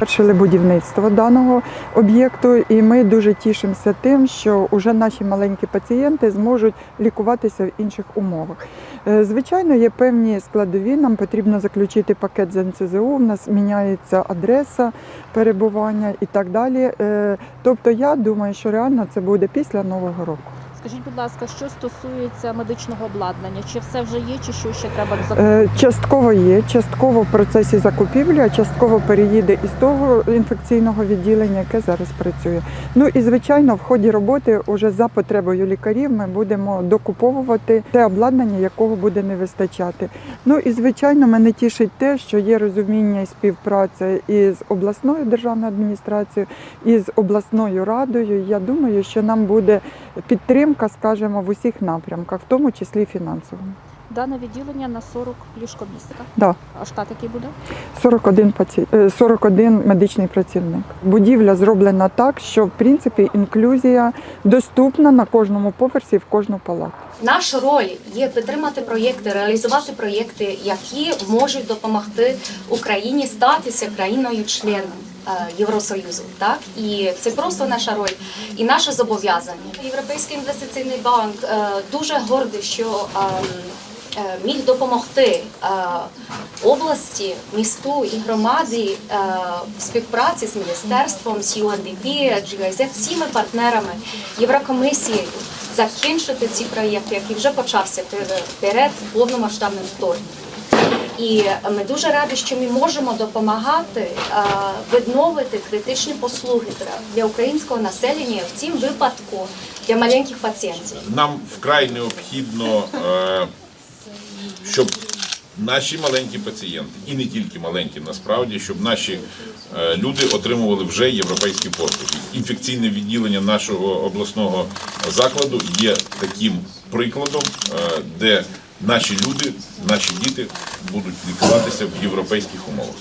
Першили будівництво даного об'єкту, і ми дуже тішимося тим, що вже наші маленькі пацієнти зможуть лікуватися в інших умовах. Е, Звичайно, є певні складові. Нам потрібно заключити пакет з НЦЗУ. У нас міняється адреса перебування і так далі. Е, Тобто, я думаю, що реально це буде після нового року. Скажіть, будь ласка, що стосується медичного обладнання? Чи все вже є, чи що ще треба закупити? Е, Частково є, частково в процесі закупівлі, а частково переїде із того інфекційного відділення, яке зараз працює. Ну і звичайно, в ході роботи уже за потребою лікарів ми будемо докуповувати те обладнання, якого буде не вистачати. Ну і звичайно, мене тішить те, що є розуміння і співпраця із обласною державною адміністрацією, і з обласною радою. Я думаю, що нам буде підтримка, скажімо, в усіх напрямках, в тому числі фінансовому. Дане відділення на 40 ліжкомісць, так? Да. А штат який буде? 41, паці... е, 41 медичний працівник. Будівля зроблена так, що в принципі інклюзія доступна на кожному поверсі в кожну палату. Наша роль є підтримати проєкти, реалізувати проєкти, які можуть допомогти Україні статися країною-членом е, Євросоюзу. Так і це просто наша роль і наше зобов'язання. Європейський інвестиційний банк е, дуже гордий, що е, е, міг допомогти е, області, місту і громаді е, в співпраці з міністерством, з UNDP, GIZ, всіми партнерами Єврокомісією закінчити ці проєкти, які вже почався перед повномасштабним вторгненням. І ми дуже раді, що ми можемо допомагати е, відновити критичні послуги для- українського населення в цім випадку для маленьких пацієнтів. Нам вкрай необхідно, е, щоб наші маленькі пацієнти, і не тільки маленькі, насправді, щоб наші е, люди отримували вже європейські послуги. Інфекційне відділення нашого обласного закладу є таким прикладом, де наші люди, наші діти будуть лікуватися в європейських умовах.